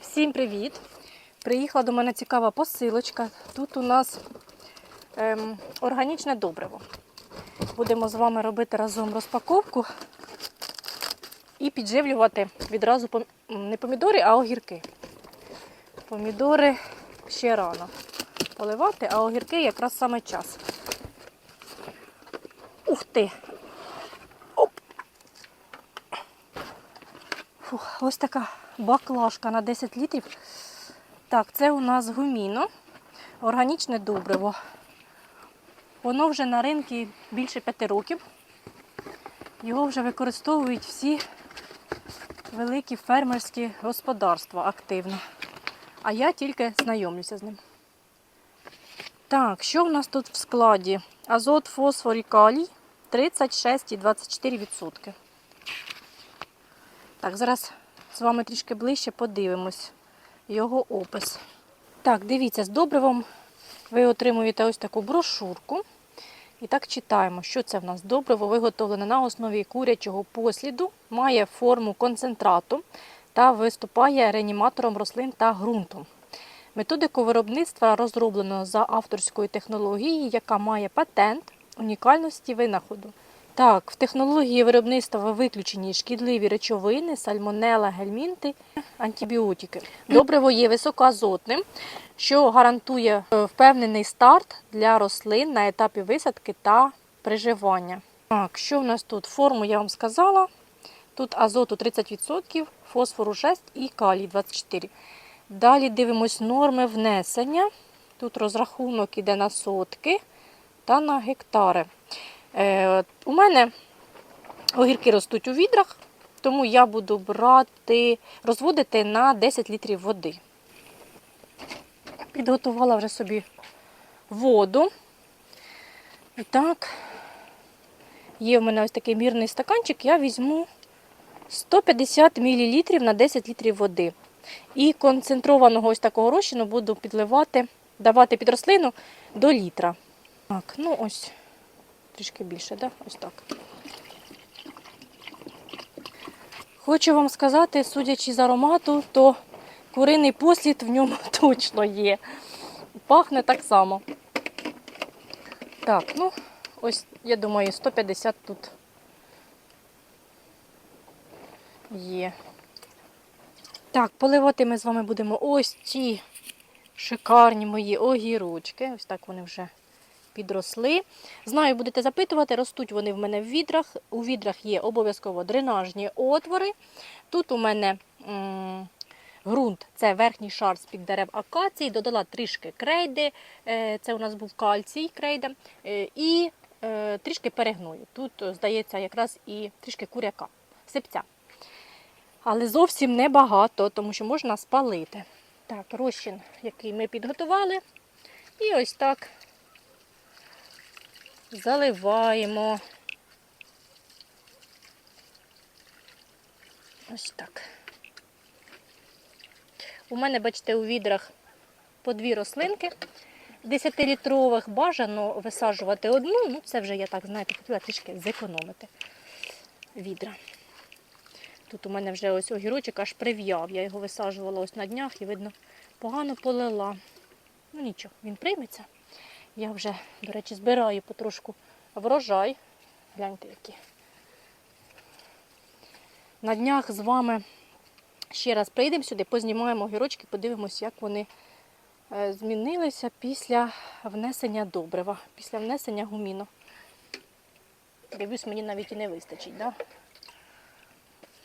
Всім привіт! Приїхала до мене цікава посилочка. Тут у нас ем, органічне добриво. Будемо з вами робити разом розпаковку і підживлювати відразу пом- не помідори, а огірки. Помідори ще рано поливати, а огірки якраз саме час. Ух ти! Фух, ось така баклажка на 10 літрів. Так, це у нас гуміно, органічне добриво. Воно вже на ринку більше 5 років. Його вже використовують всі великі фермерські господарства активно. А я тільки знайомлюся з ним. Так, що в нас тут в складі? Азот, фосфор і калій 36,24%. Так, зараз з вами трішки ближче подивимось його опис. Так, дивіться, з добривом ви отримуєте ось таку брошурку. І так читаємо, що це в нас добриво виготовлене на основі курячого посліду, має форму концентрату та виступає реаніматором рослин та ґрунту. Методику виробництва розроблено за авторською технологією, яка має патент унікальності винаходу. Так, в технології виробництва виключені шкідливі речовини, сальмонела, гельмінти, антибіотики. Добриво є високоазотним, що гарантує е, впевнений старт для рослин на етапі висадки та приживання. Так, що в нас тут? Форму я вам сказала. Тут азоту 30%, фосфору 6 і калій 24%. Далі дивимось норми внесення. Тут розрахунок іде на сотки та на гектари. Е, у мене огірки ростуть у відрах, тому я буду брати, розводити на 10 літрів води. Підготувала вже собі воду. І так, є в мене ось такий мірний стаканчик, я візьму 150 мл на 10 літрів води. І концентрованого ось такого розчину буду підливати, давати під рослину до літра. Так, ну ось трішки більше, да? ось так. Хочу вам сказати, судячи з аромату, то куриний послід в ньому точно є. Пахне так само. Так, ну, ось, я думаю, 150 тут є. Так, поливати ми з вами будемо ось ці шикарні мої огірочки. Ось так вони вже підросли. Знаю, будете запитувати, ростуть вони в мене в відрах. У відрах є обов'язково дренажні отвори. Тут у мене м, ґрунт це верхній шар з-під дерев акації, додала трішки крейди, е, це у нас був кальцій крейда, е, і е, трішки перегною. Тут, здається, якраз і трішки куряка, сипця. Але зовсім небагато, тому що можна спалити. Так, розчин, який ми підготували. І ось так заливаємо. Ось так. У мене, бачите, у відрах по дві рослинки. 10-літрових бажано висаджувати одну, ну це вже я так, знаєте, хотіла трішки зекономити відра. Тут у мене вже ось огірочок аж прив'яв. Я його висаджувала ось на днях і, видно, погано полила. Ну нічого, він прийметься. Я вже, до речі, збираю потрошку врожай. Гляньте, які. На днях з вами ще раз прийдемо сюди, познімаємо огірочки, подивимось, як вони е, змінилися після внесення добрива, після внесення гуміну. Дивлюсь, мені навіть і не вистачить, да?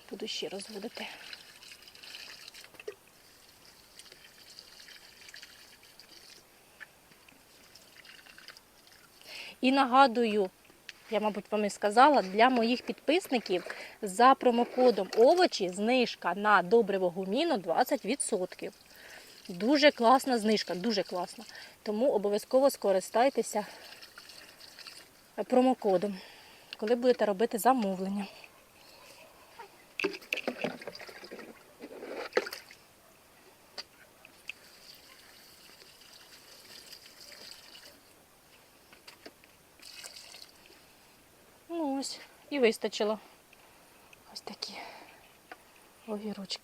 Буду ще розводити. І нагадую, я, мабуть, вам і сказала, для моїх підписників за промокодом овочі знижка на добриво гуміно 20%. Дуже класна знижка, дуже класна. Тому обов'язково скористайтеся промокодом, коли будете робити замовлення. Ну ось, і вистачило. Ось такі огірочки.